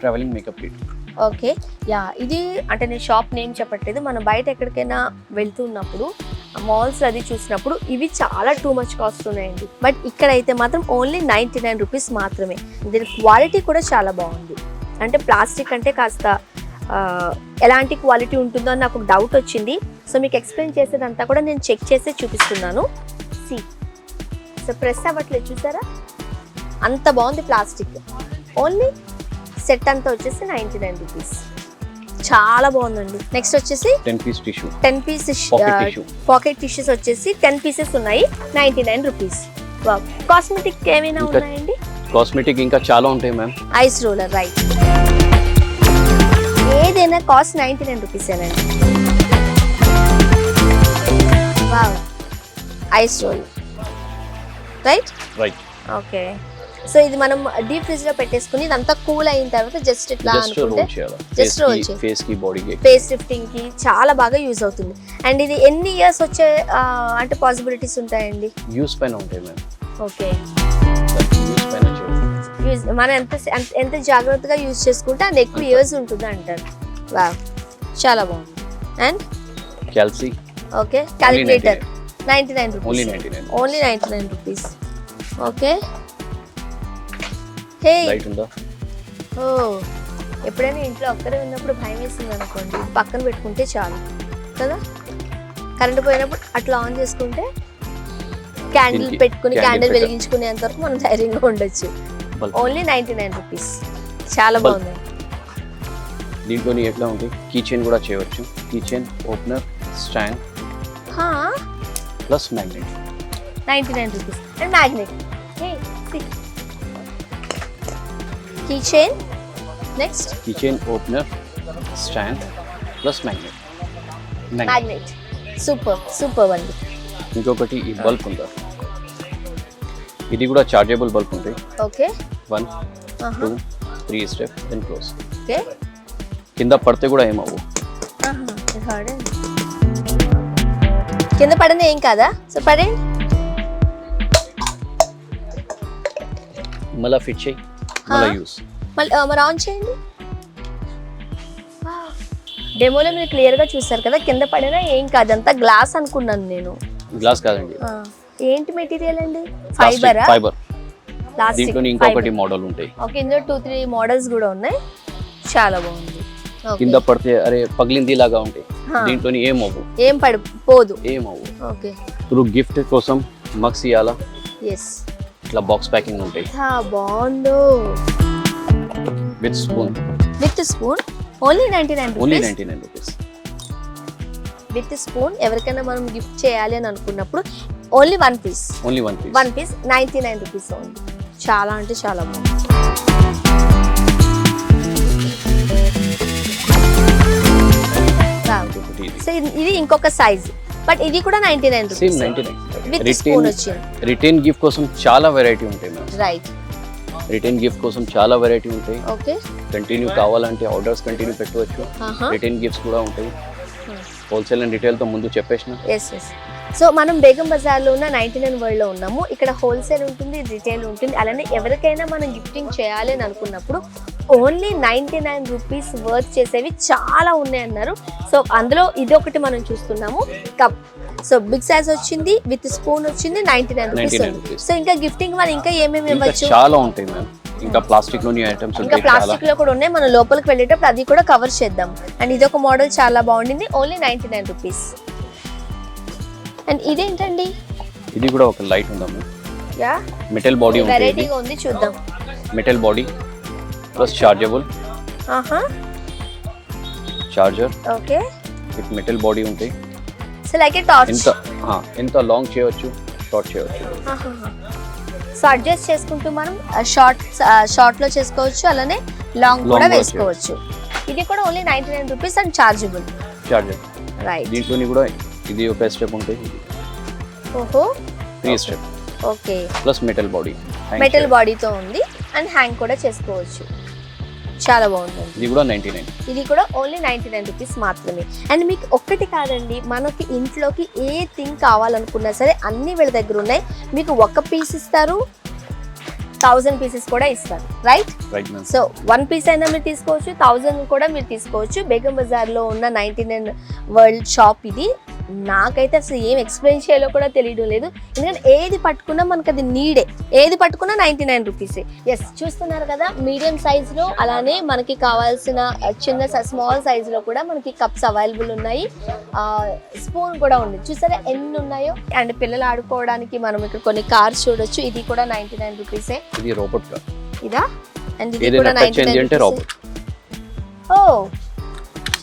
Travelling makeup kit okay yeah ఇది అంటే నేను షాప్ నేమ్ చెప్పట్లేదు. మనం బయట ఎక్కడికైనా వెళ్తున్నప్పుడు మాల్స్ అది చూసినప్పుడు ఇవి చాలా టూ మచ్ కాస్ట్ ఉన్నాయండి. బట్ ఇక్కడ అయితే మాత్రం ఓన్లీ నైంటీ నైన్ రూపీస్ మాత్రమే. దీని క్వాలిటీ కూడా చాలా బాగుంది. అంటే ప్లాస్టిక్ అంటే కాస్త ఎలాంటి క్వాలిటీ ఉంటుందో అని నాకు ఒక డౌట్ వచ్చింది. సో మీకు ఎక్స్ప్లెయిన్ చేసేదంతా కూడా నేను చెక్ చేసి చూపిస్తున్నాను. సి సో ప్రెస్ అవ్వట్లేదు చూసారా? అంత బాగుంది ప్లాస్టిక్ ఓన్లీ సెట్ అంతా వచ్చేసి నైంటీ నైన్ రూపీస్. చాలా బాగుందండి. నెక్స్ట్ వచ్చేసి ten piece tissue ten tissue. Pocket tissues వచ్చేసి టెన్ పీసెస్ ఉన్నాయి నైంటీ నైన్ రూపీస్. కాస్మెటిక్ ఏమైనా ఉన్నాయండి? కాస్మెటిక్ ఇంకా చాలా ఉంటాయి మ్యామ్ ఐస్ రోలర్ రైట్ ఏదైనా cost ninety nine rupees wow ice roller right right okay so ఇది మనం డీప్ ఫ్రిడ్జ్లో పెట్టేసుకుని ఇదంతా కూల్ అయిన తర్వాత జస్ట్ ఇట్లా జస్ట్ అనుకుంటే రోల్ చేయాలి. ఫేస్కి బాడీకి ఫేస్ లిఫ్టింగ్కి చాలా బాగా యూజ్ అవుతుంది. అండ్ ఇది ఎన్ని ఇయర్స్ వచ్చే అంటే పాసిబిలిటీస్ ఉంటాయండి? యూస్ పైన ఉంటాయి మ్యామ్ ఓకే యూజ్ మనం ఎంత ఎంత- జాగ్రత్తగా యూజ్ చేసుకుంటే అంత ఎక్కువ. ఇయర్స్ ఉంటుంది అంటారు. వా చాలా బాగుంది. And calci okay calculator ninety nine only rupees ninety only ninety nine rupees okay hey. Light ఉందా? ఓ ఎప్పుడైనా ఇంట్లో ఒక్కరే ఉన్నప్పుడు భయం వేసింది అనుకోండి పక్కన పెట్టుకుంటే చాలు కదా? కరెంట్ పోయినప్పుడు అట్లా ఆన్ చేసుకుంటే క్యాండిల్ పెట్టుకుని క్యాండిల్ వెలిగించుకునేంత వరకు మనం ధైర్యంగా ఉండొచ్చు. ఓన్లీ నైంటీ నైన్ రూపీస్ చాలా. బాగుంది. దీంట్లో ఎట్లా ఉంటుంది కీ చైన్ కూడా చేయవచ్చు. Key chain opener stand plus magnet ninety nine rupees and magnet next key chain opener stand plus magnet magnet super super అండి ఇంకొకటి ఈ బల్బ్ ఉందా? ఇది కూడా చార్జబుల్ బల్బ్ ఉంటాయి okay one two three step then close okay కింద పడితే కూడా ఏమవు కింద పడింది ఏం కాదా? సో పడండి మళ్ళీ ఫిట్ చేయి. మళ్ళీ? యూస్. మరి ఆన్ చేయండి. డెమోలో మీరు క్లియర్గా చూసారు కదా కింద పడినా ఏం కాదు అంతా గ్లాస్ అనుకున్నాను నేను. గ్లాస్ కాదండి. ఏంటి మెటీరియల్ అండి? ఫైబరా ఫైబర్ దీంట్లో ఇంకొకటి మోడల్ ఉంటాయి. ఓకే ఇందులో టూ త్రీ మోడల్స్ కూడా ఉన్నాయి. చాలా బాగుంది. కింద పడితే అరే పగిలింది లాగా ఉంటాయి. దీంట్లో ఏమవు ఏం పడు పోదు. ఏమవు ఓకే. ఇప్పుడు గిఫ్ట్ కోసం మక్స్ ఇవ్వాలా ఎస్ ఇట్లా బాక్స్ ప్యాకింగ్ ఉంటాయి. బాగుందో with spoon. With spoon? Only ninety nine only ninety nine rupees. With spoon ఎవరికైనా మనం గిఫ్ట్ చేయాలి అని అనుకున్నప్పుడు only one piece. Only one piece. One piece ninety nine rupees only. చాలా అంటే చాలా బాగుంది. సో ఇది ఇంకొక సైజ్. బట్ ఇది కూడా ninety nine same rupees ninety nine return వచ్చింది. రిటైన్ గిఫ్ట్ కోసం చాలా వెరైటీ ఉంటాయి మ్యామ్ రైట్ రిటైన్ గిఫ్ట్ కోసం చాలా వెరైటీ ఉంటాయి. ఓకే కంటిన్యూ కావాలంటే ఆర్డర్స్ కంటిన్యూ పెట్టవచ్చు. రిటైన్ గిఫ్ట్స్ కూడా ఉంటాయి. హోల్సేల్ అండ్ రిటైల్తో ముందు చెప్పేసిన. ఎస్ ఎస్ సో మనం బేగం బజార్లో ఉన్న నైంటీ నైన్ వరల్డ్లో ఉన్నాము. ఇక్కడ హోల్సేల్ ఉంటుంది రిటైల్ ఉంటుంది. అలానే ఎవరికైనా మనం గిఫ్టింగ్ చేయాలి అని అనుకున్నప్పుడు only ninety nine rupees work చేసేవి చాలా ఉన్నాయి అన్నారు సో అందులో ఇది ఒకటి మనం చూస్తున్నాము. కప్. సో బిగ్ సైజ్ వచ్చింది విత్ స్పూన్ వచ్చింది నైంటీ నైన్ రూపీస్ 99 ఉంది. rupees. సో ఇంకా గిఫ్టింగ్ మనం ఇంకా ఏమేమి ఇవ్వచ్చు? చాలా ఉంటాయి మ్యామ్. ఇంకా ప్లాస్టిక్లోని ఐటమ్స్ ఇంకా ప్లాస్టిక్లో కూడా ఉన్నాయి. మనం లోపలికి వెళ్ళేటప్పుడు అది కూడా కవర్ చేద్దాం. అండ్ ఇది ఒక మోడల్ చాలా బాగుండింది. Only ninety nine rupees. And ఇదేంటండి? ఇది కూడా ఒక లైట్ ఉందమ్మ. యా? మెటల్ బాడీ ఉంటుంది ఇది. వెరైటీగా ఉంది చూద్దాం. మెటల్ బాడీ ప్లస్ చార్జబుల్ ఆహా. Charger okay. With metal body ఉంటాయి సో లైక్ ఏ టార్చ్ ఎంత ఆ, ఎంత లాంగ్ చేయవచ్చు షార్ట్ చేయవచ్చు సో అడ్జస్ట్ చేసుకుంటూ మనం షార్ట్ షార్ట్లో చేసుకోవచ్చు అలానే లాంగ్ Long కూడా కూడా వేసుకోవచ్చు. ఇది కూడా only ninety nine rupees and chargeable charger right దీంట్లోని కూడా ఇది ఒక స్టెప్ ఉంటాయి ఇది. ఓహో. Three step okay. Plus metal body metal బాడీతో ఉంది. అండ్ హ్యాంగ్ కూడా చేసుకోవచ్చు. చాలా బాగుందండి. ఇది కూడా నైన్టీ నైన్ ఇది కూడా ఓన్లీ నైంటీ నైన్ రూపీస్ మాత్రమే. అండ్ మీకు ఒక్కటి కాదండి మనకి ఇంట్లోకి ఏ థింగ్ కావాలనుకున్నా సరే అన్ని వీళ్ళ దగ్గర ఉన్నాయి. మీకు ఒక పీస్ ఇస్తారు థౌజండ్ పీసెస్ కూడా ఇస్తారు. రైట్ సో వన్ పీస్ అయినా మీరు తీసుకోవచ్చు థౌజండ్ కూడా మీరు తీసుకోవచ్చు. బేగం బజార్లో ఉన్న నైన్టీ నైన్ వరల్డ్ షాప్ ఇది. నాకైతే అసలు ఏం ఎక్స్ప్లెయిన్ చేయాలో కూడా తెలియడం లేదు. ఎందుకంటే ఏది పట్టుకున్నా మనకు అది నీడే. ఏది పట్టుకున్నా నైంటీ నైన్ రూపీసే ఎస్ చూస్తున్నారు కదా మీడియం సైజులో అలానే మనకి కావాల్సిన చిన్న స్మాల్ సైజులో కూడా మనకి కప్స్ అవైలబుల్ ఉన్నాయి. స్పూన్ కూడా ఉంది. చూసారా ఎన్ని ఉన్నాయో? అండ్ పిల్లలు ఆడుకోవడానికి మనం ఇక్కడ కొన్ని కార్స్ చూడొచ్చు. ఇది కూడా నైంటీ నైన్ రూపీసే ఇది రోబోట్ కార్ ఇదా? అండ్ ఇది కూడా టచ్ 99 అయింది అంటే rupees. రోబోట్ ఓ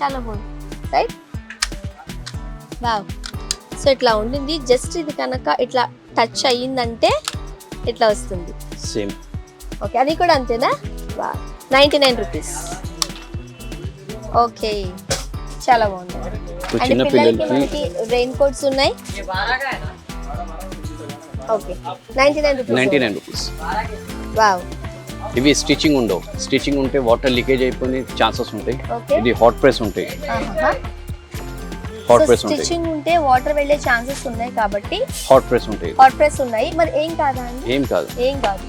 చాలా బాగుంది. రైట్ వావ్ సో ఇట్లా ఉండింది. జస్ట్ ఇది కనుక ఇట్లా టచ్ అయ్యిందంటే ఇట్లా వస్తుంది. సేమ్ ఓకే అది కూడా అంతేనా? వా నైంటీ నైన్ రూపీస్ ఓకే చాలా బాగుంది. చిన్న పిల్లలకి మనకి రెయిన్ కోట్స్ ఉన్నాయి. Okay ninety nine rupees ninety nine rupees wow ఇవి స్టిచ్చింగ్ ఉండవు. స్టిచ్చింగ్ ఉంటే వాటర్ లీకేజ్ అయిపోయిన ఛాన్సెస్ ఉంటాయి. ఇది హాట్ ప్రెస్ ఉంటాయి. హాట్ ప్రెస్ స్టిచ్చింగ్ ఉంటే వాటర్ వెళ్ళే ఛాన్సెస్ ఉన్నాయి కాబట్టి హాట్ ప్రెస్ ఉంటాయి. హాట్ ప్రెస్ ఉన్నాయి. మరి ఏం కాదా అండి? ఏం కాదు. ఏం కాదు.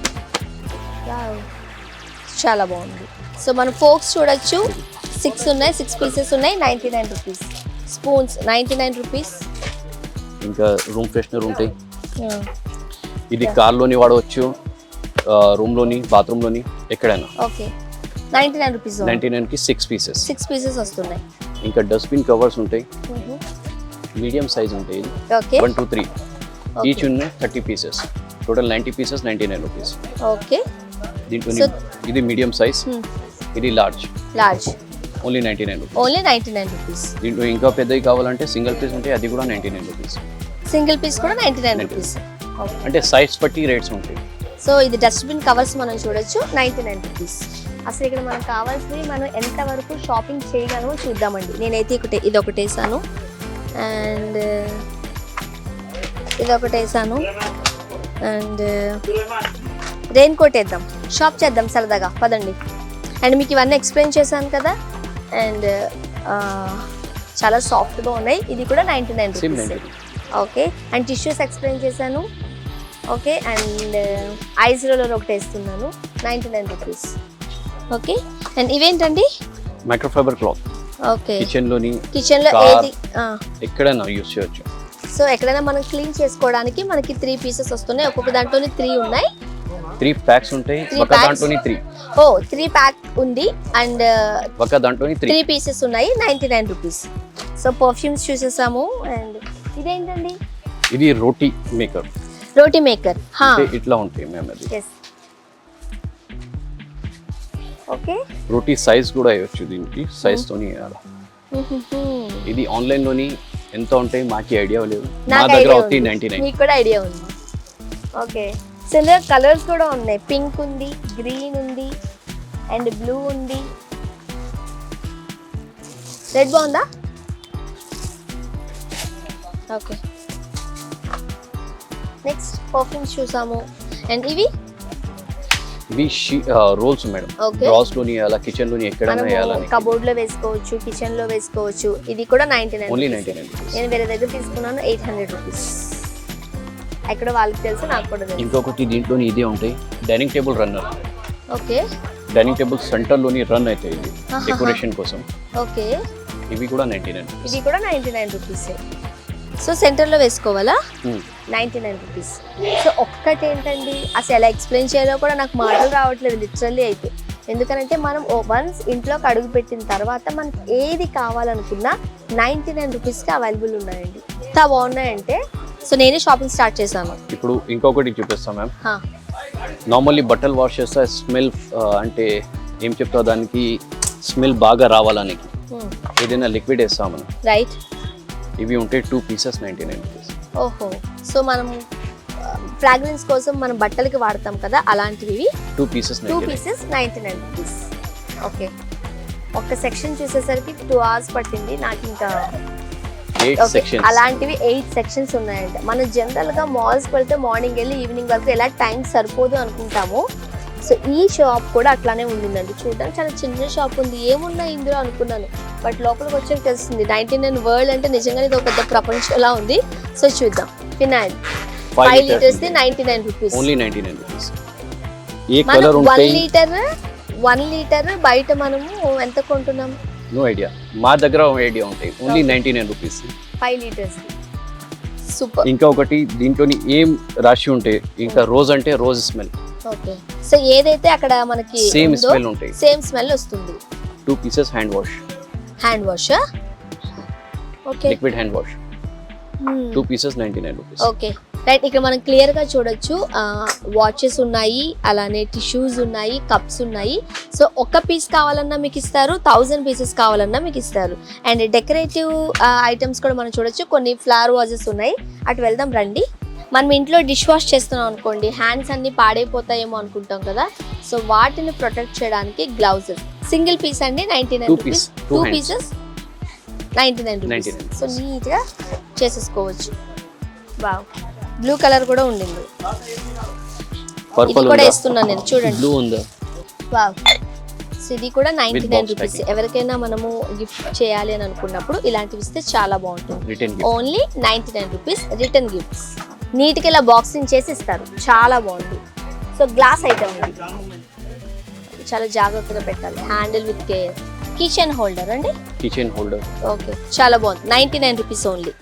చాలా బాగుంది. సో మనం ఫోక్స్ చూడొచ్చు. సిక్స్ ఉన్నాయి. సిక్స్ పీసెస్ ఉన్నాయి. Ninety nine rupees spoons ninety nine rupees ఇంకా రూమ్ ఫ్రెషనర్ ఉంటాయి. ఇది కార్లోని వాడవచ్చు. రూమ్లోని బాత్రూంలోని ఎక్కడైనా. Okay ninety nine rupees ninety నైన్కి సిక్స్ పీసెస్ సిక్స్ పీసెస్ వస్తున్నాయి. ఇంకా డస్ట్బిన్ కవర్స్ ఉంటాయి. మీడియం సైజ్ ఉంటాయి ఇది. వన్ టూ త్రీ ఈచ్ ఉన్నాయి thirty pieces total ninety pieces ninety nine rupees okay దీంట్లో ఇది మీడియం సైజ్ ఇది large large only ninety nine rupees only ninety nine rupees దీంట్లో ఇంకా పెద్దవి కావాలంటే సింగిల్ పీస్ ఉంటాయి అది కూడా ninety nine rupees single piece కూడా నైంటీ నైన్ 99 రూపీస్ అంటే సైజ్ బట్టి రేట్స్ ఉంటాయి. సో ఇది డస్ట్బిన్ కవర్స్ మనం చూడొచ్చు నైంటీ నైన్ రూపీస్ అసలు ఇక్కడ మనకు కావాల్సినవి మనం ఎంతవరకు షాపింగ్ చేయగలమో చూద్దామండి. నేనైతే ఒకటి ఇది ఒకటి వేసాను అండ్ ఇది ఒకటి వేసాను అండ్ రెయిన్ కోట్ వేద్దాం. షాప్ చేద్దాం సరదాగా. పదండి. అండ్ మీకు ఇవన్నీ ఎక్స్ప్లెయిన్ చేశాను కదా. అండ్ చాలా సాఫ్ట్గా ఉన్నాయి. ఇది కూడా ninety nine rupees okay. And tissues explain చేశాను. ఓకే. అండ్ ఐస్ రోలర్ ఒకటి వేస్తున్నాను ninety nine rupees okay. And ఇవేంటండి? Microfiber cloth. Okay. కిచెన్లోని కిచెన్లో Car. ఏది? ఎక్కడైనా యూస్ చేయొచ్చు. సో ఎక్కడైనా మనం క్లీన్ చేసుకోవడానికి మనకి త్రీ పీసెస్ వస్తున్నాయి. ఒక్కొక్క దాంట్లోని త్రీ ఉన్నాయి. త్రీ ప్యాక్స్ ఉంటాయి. ఒక? దాంట్లోని త్రీ. ఓ త్రీ ప్యాక్ ఉంది. అండ్ ఒక దాంట్లోని త్రీ. పీసెస్ ఉన్నాయి. Ninety nine rupees. So perfumes చూసేసాము. And ఇదేంటండి? ఇది రోటీ మేకర్. రోటీ మేకర్. ఇట్లా ఉంటాయి మేము అది ఎస్ ఓకే. రోటీ సైజ్ కూడా వేయచ్చు దీనికి. సైజ్ తోని వేయాలి ఇది ఆన్లైన్లోని ఎంత ఉంటాయి మాకి ఐడియా లేదు. నాకు దగ్గర అవుతాయి నైన్టీ నైన్. మీకు కూడా ఐడియా ఉంది. ఓకే. సో ఇందులో కలర్స్ కూడా ఉన్నాయి. పింక్ ఉంది గ్రీన్ ఉంది అండ్ బ్లూ ఉంది. రెడ్ బాగుందా? ఓకే నెక్స్ట్ పర్ఫ్యూమ్స్ చూసాము. అండ్ ఇవి? ఇవి రోల్స్ మేడం. డ్రాస్లోని వేయాలా కిచెన్లోని ఎక్కడైనా మనము వేయాలని. కబోర్డ్లో వేసుకోవచ్చు కిచెన్లో వేసుకోవచ్చు. ఇది కూడా ninety only nine ninety nine నేను వేరే దగ్గర తీసుకున్నాను ఎయిట్ హండ్రెడ్ రూపీస్. ఎక్కడ వాళ్ళకి తెలుసు నాకు కూడా తెలుసు. ఇంకొకటి దీంట్లోని ఇదే ఉంటాయి. Dining table runner. Okay. Dining table సెంటర్లోని run అవుతాయి ఇది. డెకరేషన్ కోసం. ఓకే. ఇవి కూడా నైన్టీ నైన్ ఇది కూడా నైంటీ నైన్ రూపీస్. సో సెంటర్లో వేసుకోవాలా? Ninety nine rupees. సో ఒక్కటేంటండి? అసలు ఎలా ఎక్స్ప్లెయిన్ చేయాలో కూడా నాకు మాటలు రావట్లేదు లిటరల్లీ అయితే. ఎందుకనంటే మనం వన్స్ ఇంట్లోకి అడుగు పెట్టిన తర్వాత మనకి ఏది కావాలనుకున్నా నైంటీ నైన్ రూపీస్కి అవైలబుల్ ఉన్నాయండి. ఎంత బాగున్నాయంటే? సో నేనే షాపింగ్ స్టార్ట్ చేశాను. ఇప్పుడు ఇంకొకటి చూపిస్తాం మ్యామ్. నార్మల్లీ బట్టలు వాష్ చేస్తే స్మెల్ అంటే ఏం చెప్తా దానికి? స్మెల్ బాగా రావాలని. ఏదైనా లిక్విడ్ వేస్తాం రైట్. ఇవి ఉంటాయి two pieces ninety nine rupees ఓహో. సో మనం ఫ్రాగ్రెన్స్ కోసం మనం బట్టలకి వాడతాం కదా అలాంటివి two pieces two pieces ninety nine rupees okay ఒక్క సెక్షన్ చూసేసరికి టూ అవర్స్ పట్టింది. నాకు ఇంకా అలాంటివి ఎయిట్ సెక్షన్స్ ఉన్నాయంట. మనం జనరల్గా మాల్స్ వెళ్తే మార్నింగ్ వెళ్ళి ఈవినింగ్ వరకు ఎలా టైం సరిపోదు అనుకుంటాము సో ఈ షాప్ కూడా అట్లానే ఉండిందండి. చూడడానికి చాలా చిన్న షాప్ ఉంది. ఏమున్నాయి ఇందులో అనుకున్నాను. బట్ లోపలికి వచ్చాక తెలుస్తుంది నైన్టీ నైన్ వరల్డ్ అంటే నిజంగానే ఇది ఒక పెద్ద ప్రపంచంలా ఉంది. సో చూద్దాం. Phenyl five litres the ninety nine rupees. Only ninety nine rupees a colour one litre one litre బయట మనము ఎంత కొంటున్నాం? నో ఐడియా మా దగ్గర ఐడియా ఉంటాయి. Only ninety nine rupees five litres super ఇంకా ఒకటి దీంట్లోని ఏం రాసి ఉంటాయి ఇంకా రోజ్ అంటే రోజ్ స్మెల్ సో ఏదైతే అక్కడ మనకి సేమ్ స్మెల్ ఉంటాయి. సేమ్ స్మెల్ వస్తుంది. Two pieces hand wash hand wash okay liquid hand wash two pieces ninety nine rupees okay right ఇక్కడ మనం క్లియర్గా చూడొచ్చు వాచెస్ ఉన్నాయి అలానే టిష్యూస్ ఉన్నాయి కప్స్ ఉన్నాయి. సో ఒక్క పీస్ కావాలన్నా మీకు ఇస్తారు థౌజండ్ పీసెస్ కావాలన్నా మీకు ఇస్తారు. అండ్ డెకరేటివ్ ఐటమ్స్ కూడా మనం చూడొచ్చు. కొన్ని ఫ్లవర్ వాజెస్ ఉన్నాయి. అటు వెళ్దాం రండి. మనం ఇంట్లో డిష్ వాష్ చేస్తున్నాం అనుకోండి హ్యాండ్స్ అన్ని పాడైపోతాయేమో అనుకుంటాం కదా. సో వాటిని ప్రొటెక్ట్ చేయడానికి గ్లౌజెస్ సింగిల్ పీస్ అండి ninety nine rupees two. Pieces ninety nine rupees 99 so నీట్గా చేసేసుకోవచ్చు. బావ్ బ్లూ కలర్ కూడా ఉండింది. ఇది కూడా ఇస్తున్నాను నేను చూడండి. బ్లూ ఉందా? వావ్ సో ఇది కూడా నైన్టీ నైన్ రూపీస్. ఎవరికైనా మనము గిఫ్ట్ చేయాలి అని అనుకున్నప్పుడు ఇలాంటివి ఇస్తే చాలా బాగుంటుంది. Only ninety nine rupees return gifts నీట్గా ఇలా బాక్సింగ్ చేసి ఇస్తారు. చాలా బాగుంది. సో గ్లాస్ ఐటమ్ ఉంది. చాలా జాగ్రత్తగా పెట్టాలి. Handle with care kitchen holder అండి? కిచెన్ హోల్డర్ ఓకే చాలా బాగుంది. Ninety nine rupees only